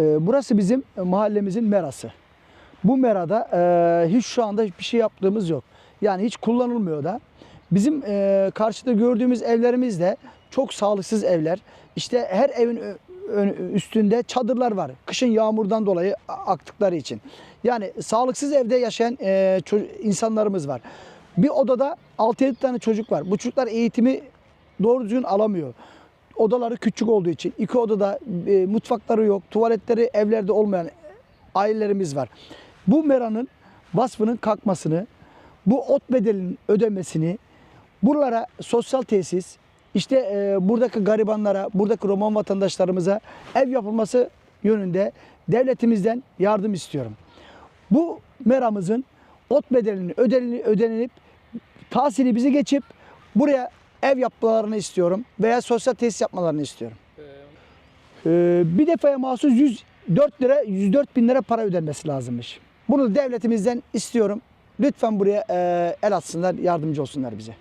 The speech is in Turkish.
Ee, burası bizim mahallemizin merası. Bu merada e, hiç şu anda hiçbir şey yaptığımız yok. Yani hiç kullanılmıyor da. Bizim e, karşıda gördüğümüz evlerimiz de çok sağlıksız evler. İşte her evin üstünde çadırlar var. Kışın yağmurdan dolayı aktıkları için. Yani sağlıksız evde yaşayan e, insanlarımız var. Bir odada 6-7 tane çocuk var. Bu çocuklar eğitimi doğru düzgün alamıyor. Odaları küçük olduğu için iki odada e, mutfakları yok, tuvaletleri evlerde olmayan ailelerimiz var. Bu meranın vasfının kalkmasını, bu ot bedelinin ödemesini, buralara sosyal tesis, işte e, buradaki garibanlara, buradaki Roman vatandaşlarımıza ev yapılması yönünde devletimizden yardım istiyorum. Bu meramızın ot bedelinin ödenilip, tahsili bizi geçip buraya ev yapmalarını istiyorum veya sosyal tesis yapmalarını istiyorum. Ee, bir defaya mahsus 104 lira 104 bin lira para ödenmesi lazımmış. Bunu devletimizden istiyorum. Lütfen buraya e, el atsınlar, yardımcı olsunlar bize.